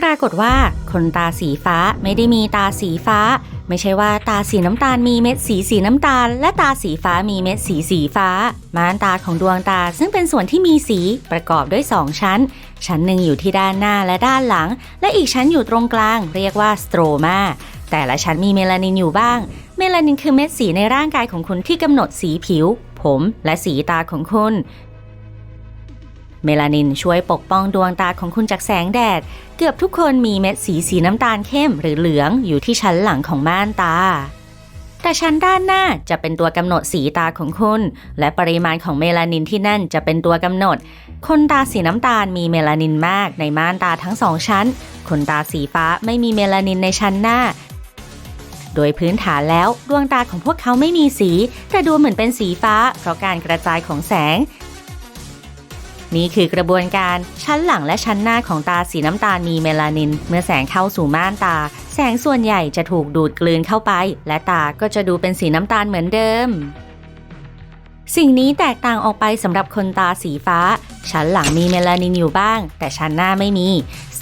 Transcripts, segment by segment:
ปรากฏว่าคนตาสีฟ้าไม่ได้มีตาสีฟ้า ไม่ใช่ว่าตาสีน้ำตาลมีเม็ดสีสีน้ำตาล และตาสีฟ้ามีเม็ดสีสีฟ้า ม่านตาของดวงตาซึ่งเป็นส่วนที่มีสีประกอบด้วยสองชั้น ชั้นหนึ่งอยู่ที่ด้านหน้าและด้านหลัง และอีกชั้นอยู่ตรงกลาง เรียกว่าสโตรมาแต่ละชั้นมีเมลานินอยู่บ้าง เมลานินคือเม็ดสีในร่างกายของคุณที่กำหนดสีผิว ผมและสีตาของคุณ เมลานินช่วยปกป้องดวงตาของคุณจากแสงแดด เกือบทุกคนมีเม็ดสีสีน้ำตาลเข้มหรือเหลืองอยู่ที่ชั้นหลังของม่านตา แต่ชั้นด้านหน้าจะเป็นตัวกำหนดสีตาของคุณ และปริมาณของเมลานินที่นั่นจะเป็นตัวกำหนด คนตาสีน้ำตาลมีเมลานินมากในม่านตาทั้งสองชั้น คนตาสีฟ้าไม่มีเมลานินในชั้นหน้าโดยพื้นฐานแล้วดวงตาของพวกเขาไม่มีสี แต่ดูเหมือนเป็นสีฟ้า เพราะการกระจายของแสง นี่คือกระบวนการชั้นหลังและชั้นหน้าของตาสีน้ำตาลมีเมลานิน เมื่อแสงเข้าสู่ม่านตา แสงส่วนใหญ่จะถูกดูดกลืนเข้าไป และตาก็จะดูเป็นสีน้ำตาลเหมือนเดิม สิ่งนี้แตกต่างออกไปสำหรับคนตาสีฟ้า ชั้นหลังมีเมลานินอยู่บ้าง แต่ชั้นหน้าไม่มี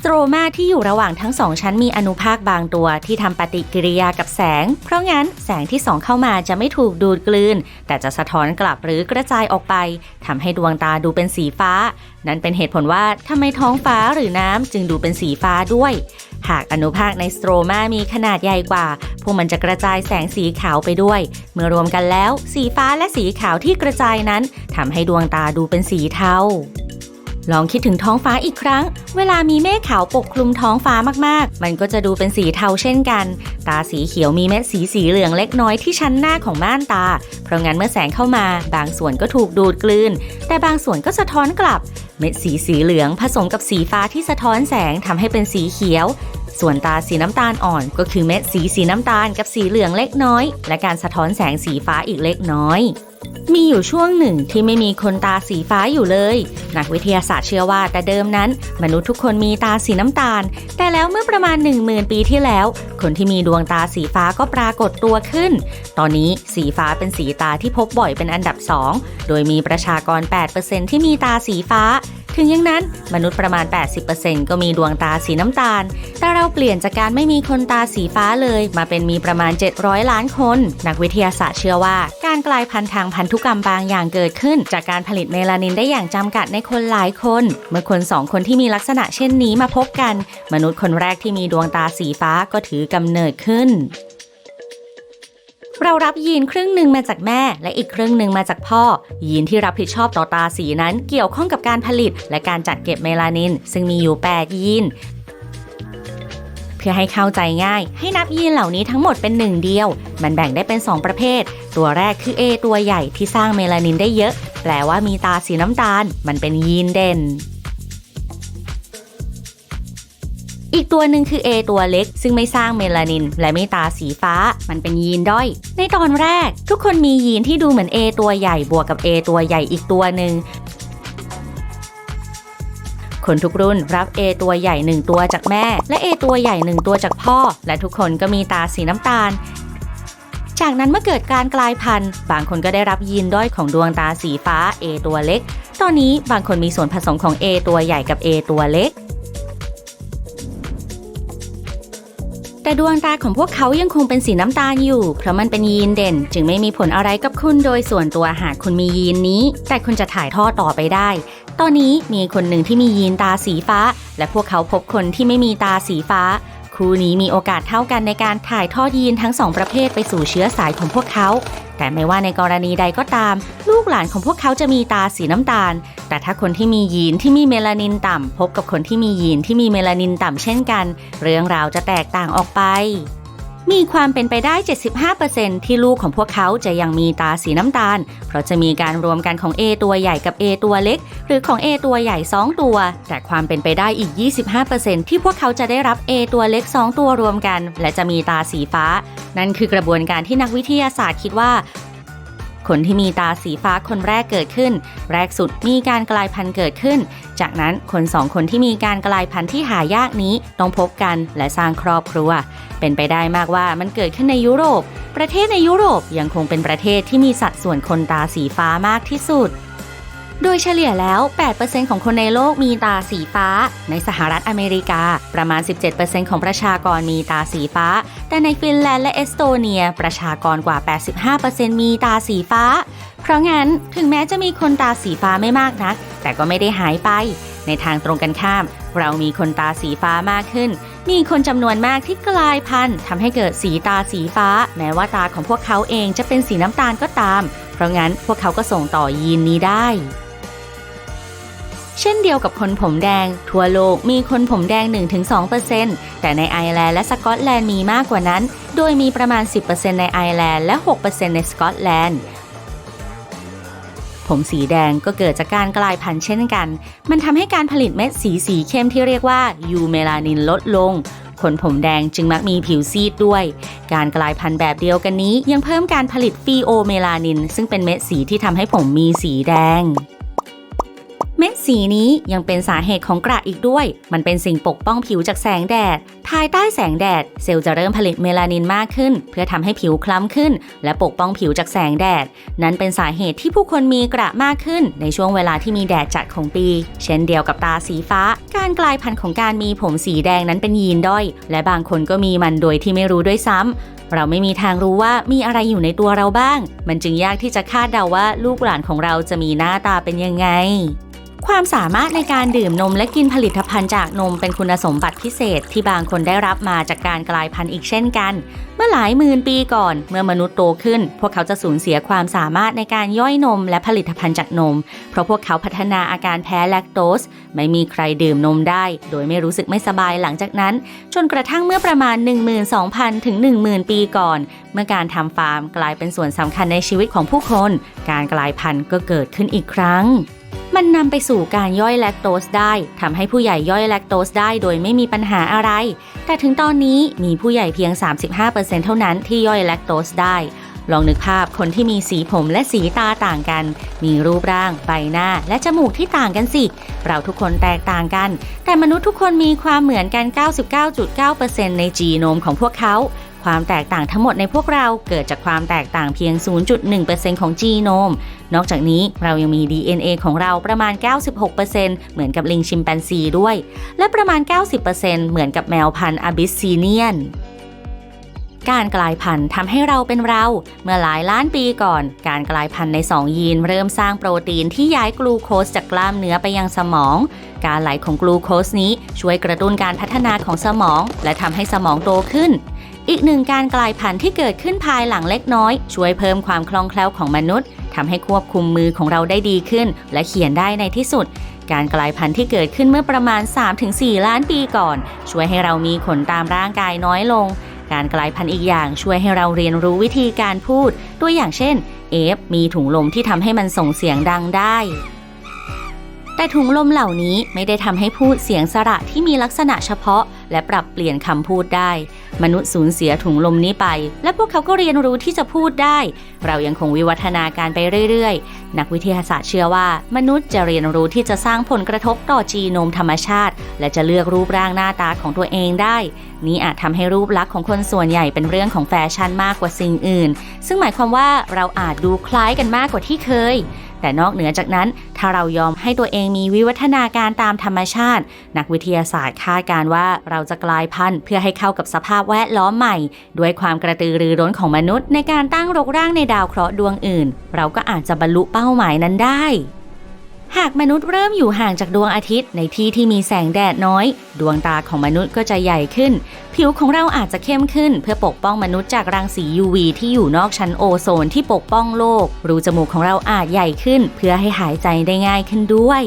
สโตรมาที่อยู่ระหว่างทั้งสองชั้นมีอนุภาคบางตัวที่ทำปฏิกิริยากับแสง เพราะงั้นแสงที่ส่องเข้ามาจะไม่ถูกดูดกลืน แต่จะสะท้อนกลับหรือกระจายออกไปทำให้ดวงตาดูเป็นสีฟ้า นั่นเป็นเหตุผลว่าทำไมท้องฟ้าหรือน้ำจึงดูเป็นสีฟ้าด้วย หากอนุภาคในสโตรมามีขนาดใหญ่กว่า พวกมันจะกระจายแสงสีขาวไปด้วย เมื่อรวมกันแล้ว สีฟ้าและสีขาวที่กระจายนั้นทำให้ดวงตาดูเป็นสีเทา ลองคิดถึงท้องฟ้าอีกครั้ง เวลามีเมฆขาวปกคลุมท้องฟ้ามากๆ มันก็จะดูเป็นสีเทาเช่นกัน ตาสีเขียวมีเม็ดสีสีเหลืองเล็กน้อยที่ชั้นหน้าของม่านตา เพราะงั้นเมื่อแสงเข้ามา บางส่วนก็ถูกดูดกลืน แต่บางส่วนก็สะท้อนกลับ เม็ดสีสีเหลืองผสมกับสีฟ้าที่สะท้อนแสงทำให้เป็นสีเขียวส่วนตาสีน้ำตาลอ่อนก็คือเม็ดสีสีน้ำตาลกับสีเหลืองเล็กน้อย และการสะท้อนแสงสีฟ้าอีกเล็กน้อย มีอยู่ช่วงหนึ่งที่ไม่มีคนตาสีฟ้าอยู่เลย นักวิทยาศาสตร์เชื่อว่าแต่เดิมนั้น มนุษย์ทุกคนมีตาสีน้ำตาล แต่แล้วเมื่อประมาณ 10,000 ปีที่แล้ว คนที่มีดวงตาสีฟ้าก็ปรากฏตัวขึ้น ตอนนี้สีฟ้าเป็นสีตาที่พบบ่อยเป็นอันดับ 2 โดยมีประชากร 8%ที่มีตาสีฟ้า ถึงอย่างนั้น มนุษย์ประมาณ 80%ก็มีดวงตาสีน้ำตาล แต่เราเปลี่ยนจากการไม่มีคนตาสีฟ้าเลย มาเป็นมีประมาณ 700 ล้านคน นักวิทยาศาสตร์เชื่อว่า การกลายพันธุ์ทางพันธุกรรมบางอย่างเกิดขึ้น จากการผลิตเมลานินได้อย่างจำกัดในคนหลายคน เมื่อคนสองคนที่มีลักษณะเช่นนี้มาพบกัน มนุษย์คนแรกที่มีดวงตาสีฟ้าก็ถือกำเนิดขึ้น เรารับยีนครึ่งหนึ่งมาจากแม่ และอีกครึ่งหนึ่งมาจากพ่อ ยีนที่รับผิดชอบต่อตาสีนั้นเกี่ยวข้องกับการผลิต และการจัดเก็บเมลานิน ซึ่งมีอยู่ 8 ยีนเพื่อให้เข้าใจง่าย ให้นับยีนเหล่านี้ทั้งหมดเป็นหนึ่งเดียว มันแบ่งได้เป็น 2 ประเภท ตัวแรกคือ A ตัวใหญ่ที่สร้างเมลานินได้เยอะ แปลว่ามีตาสีน้ำตาล มันเป็นยีนเด่น อีกตัวหนึ่งคือ A ตัวเล็ก ซึ่งไม่สร้างเมลานิน และไม่ตาสีฟ้า มันเป็นยีนด้อย ในตอนแรก ทุกคนมียีนที่ดูเหมือน A ตัวใหญ่บวกกับ A ตัวใหญ่อีกตัวหนึ่งคนทุกรุ่นรับ A ตัวใหญ่ 1 ตัวจากแม่ และ A ตัวใหญ่ 1 ตัวจากพ่อ และทุกคนก็มีตาสีน้ำตาล จากนั้นเมื่อเกิดการกลายพันธุ์ บางคนก็ได้รับยีนด้อยของดวงตาสีฟ้า A ตัวเล็ก ตอนนี้บางคนมีส่วนผสมของ A ตัวใหญ่กับ A ตัวเล็ก แต่ดวงตาของพวกเขายังคงเป็นสีน้ำตาลอยู่ เพราะมันเป็นยีนเด่น จึงไม่มีผลอะไรกับคุณโดยส่วนตัวหากคุณมียีนนี้ แต่คุณจะถ่ายทอดต่อไปได้ ตอนนี้มีคนหนึ่งที่มียีนตาสีฟ้า และพวกเขาพบคนที่ไม่มีตาสีฟ้า คู่นี้มีโอกาสเท่ากันในการถ่ายทอดยีนทั้งสองประเภทไปสู่เชื้อสายของพวกเขา แต่ไม่ว่าในกรณีใดก็ตาม ลูกหลานของพวกเขาจะมีตาสีน้ำตาล แต่ถ้าคนที่มียีนที่มีเมลานินต่ำพบกับคนที่มียีนที่มีเมลานินต่ำเช่นกัน เรื่องราวจะแตกต่างออกไป มีความเป็นไปได้ 75%ที่ลูกของพวกเขาจะยังมีตาสีน้ำตาล เพราะจะมีการรวมกันของ A ตัวใหญ่กับ A ตัวเล็ก หรือของ A ตัวใหญ่ 2 ตัว แต่ความเป็นไปได้อีก 25%ที่พวกเขาจะได้รับ A ตัวเล็ก 2 ตัวรวมกัน และจะมีตาสีฟ้า นั่นคือกระบวนการที่นักวิทยาศาสตร์คิดว่า คนที่มีตาสีฟ้าคนแรกเกิดขึ้น แรกสุดมีการกลายพันธุ์เกิดขึ้น จากนั้นคนสองคนที่มีการกลายพันธุ์ที่หายากนี้ต้องพบกันและสร้างครอบครัว เป็นไปได้มากว่ามันเกิดขึ้นในยุโรป ประเทศในยุโรปยังคงเป็นประเทศที่มีสัดส่วนคนตาสีฟ้ามากที่สุด โดยเฉลี่ยแล้ว 8%ของคนในโลกมีตาสีฟ้า ในสหรัฐอเมริกา ประมาณ 17%ของประชากรมีตาสีฟ้า แต่ในฟินแลนด์และเอสโตเนีย ประชากรกว่า 85%มีตาสีฟ้า เพราะงั้นถึงแม้จะมีคนตาสีฟ้าไม่มากนัก แต่ก็ไม่ได้หายไป ในทางตรงกันข้าม เรามีคนตาสีฟ้ามากขึ้น มีคนจำนวนมากที่กลายพันธุ์ทำให้เกิดสีตาสีฟ้า แม้ว่าตาของพวกเขาเองจะเป็นสีน้ำตาลก็ตาม เพราะงั้นพวกเขาก็ส่งต่อยีนนี้ได้ เช่นเดียวกับคนผมแดง ทั่วโลกมีคนผมแดง 1-2%แต่ในไอร์แลนด์และสกอตแลนด์มีมากกว่านั้น โดยมีประมาณ 10%ในไอร์แลนด์และ 6%ในสกอตแลนด์ผมสีแดงก็เกิดจากการกลายพันธุ์เช่นกัน มันทำให้การผลิตเม็ดสีสีเข้มที่เรียกว่ายูเมลานินลดลง คนผมแดงจึงมักมีผิวซีดด้วย การกลายพันธุ์แบบเดียวกันนี้ยังเพิ่มการผลิตฟีโอเมลานิน ซึ่งเป็นเม็ดสีที่ทำให้ผมมีสีแดง สีนี้ยังเป็นสาเหตุของกระอีกด้วย มันเป็นสิ่งปกป้องผิวจากแสงแดด ภายใต้แสงแดด เซลล์จะเริ่มผลิตเมลานินมากขึ้น เพื่อทำให้ผิวคล้ำขึ้น และปกป้องผิวจากแสงแดด นั้นเป็นสาเหตุที่ผู้คนมีกระมากขึ้น ในช่วงเวลาที่มีแดดจัดของปี เช่นเดียวกับตาสีฟ้า การกลายพันธุ์ของการมีผมสีแดงนั้นเป็นยีนด้อย และบางคนก็มีมันโดยที่ไม่รู้ด้วยซ้ำเราไม่มีทางรู้ว่ามีอะไรอยู่ในตัวเราบ้าง มันจึงยากที่จะคาดเดาว่าลูกหลานของเราจะมีหน้าตาเป็นยังไง ความสามารถในการดื่มนมและกินผลิตภัณฑ์จากนมเป็นคุณสมบัติพิเศษที่บางคนได้รับมาจากการกลายพันธุ์อีกเช่นกัน เมื่อหลายหมื่นปีก่อน เมื่อมนุษย์โตขึ้น พวกเขาจะสูญเสียความสามารถในการย่อยนมและผลิตภัณฑ์จากนม เพราะพวกเขาพัฒนาอาการแพ้แลคโตส ไม่มีใครดื่มนมได้ โดยไม่รู้สึกไม่สบายหลังจากนั้น จนกระทั่งเมื่อประมาณ 12,000 ถึง 10,000 ปีก่อน เมื่อการทำฟาร์มกลายเป็นส่วนสำคัญในชีวิตของผู้คน การกลายพันธุ์ก็เกิดขึ้นอีกครั้ง มันนำไปสู่การย่อยแลคโตสได้ทำให้ผู้ใหญ่ย่อยแลคโตสได้โดยไม่มีปัญหาอะไร แต่ถึงตอนนี้มีผู้ใหญ่เพียง 35%เท่านั้นที่ย่อยแลคโตสได้ ลองนึกภาพคนที่มีสีผมและสีตาต่างกัน มีรูปร่าง ใบหน้า และจมูกที่ต่างกันสิ เราทุกคนแตกต่างกัน แต่มนุษย์ทุกคนมีความเหมือนกัน 99.9%ในจีโนมของพวกเขา ความแตกต่างทั้งหมดในพวกเราเกิดจากความแตกต่างเพียง 0.1%ของจีโนม นอกจากนี้เรายังมี DNA ของเราประมาณ 96%เหมือนกับลิงชิมแปนซีด้วย และประมาณ 90%เหมือนกับแมวพันธุ์อาบิสซีเนียนการกลายพันธุ์ทำให้เราเป็นเรา เมื่อหลายล้านปีก่อน การกลายพันธุ์ใน 2 ยีน เริ่มสร้างโปรตีนที่ย้ายกลูโคสจากกล้ามเนื้อไปยังสมอง การไหลของกลูโคสนี้ช่วยกระตุ้นการพัฒนาของสมอง และทำให้สมองโตขึ้น อีกหนึ่งการกลายพันธุ์ที่เกิดขึ้นภายหลังเล็กน้อย ช่วยเพิ่มความคล่องแคล่วของมนุษย์ทำให้ควบคุมมือของเราได้ดีขึ้น และเขียนได้ในที่สุด การกลายพันธุ์ที่เกิดขึ้นเมื่อประมาณ 3-4 ล้านปีก่อน ช่วยให้เรามีขนตามร่างกายน้อยลง การกลายพันธุ์อีกอย่างช่วยให้เราเรียนรู้วิธีการพูด ตัวอย่างเช่น เอฟมีถุงลมที่ทำให้มันส่งเสียงดังได้ แต่ถุงลมเหล่านี้ไม่ได้ทำให้พูดเสียงสระที่มีลักษณะเฉพาะ และปรับเปลี่ยนคำพูดได้ มนุษย์สูญเสียถุงลมนี้ไป และพวกเขาก็เรียนรู้ที่จะพูดได้ เรายังคงวิวัฒนาการไปเรื่อยๆ นักวิทยาศาสตร์เชื่อว่า มนุษย์จะเรียนรู้ที่จะสร้างผลกระทบต่อจีโนมธรรมชาติ และจะเลือกรูปร่างหน้าตาของตัวเองได้ นี้อาจทำให้รูปลักษณ์ของคนส่วนใหญ่เป็นเรื่องของแฟชั่นมากกว่าสิ่งอื่น ซึ่งหมายความว่าเราอาจดูคล้ายกันมากกว่าที่เคย แต่นอกเหนือจากนั้น ถ้าเรายอมให้ตัวเองมีวิวัฒนาการตามธรรมชาติ นักวิทยาศาสตร์คาดการว่าเราจะกลายพันธุ์เพื่อให้เข้ากับสภาพแวดล้อมใหม่ ด้วยความกระตือรือร้นของมนุษย์ ในการตั้งรกร่างในดาวเคราะห์ดวงอื่น เราก็อาจจะบรรลุเป้าหมายนั้นได้ หากมนุษย์เริ่มอยู่ห่างจากดวงอาทิตย์ในที่ที่มีแสงแดดน้อย ดวงตาของมนุษย์ก็จะใหญ่ขึ้น ผิวของเราอาจจะเข้มขึ้น เพื่อปกป้องมนุษย์จากรังสี UV ที่อยู่นอกชั้นโอโซนที่ปกป้องโลก รูจมูกของเราอาจใหญ่ขึ้น เพื่อให้หายใจได้ง่ายขึ้นด้วย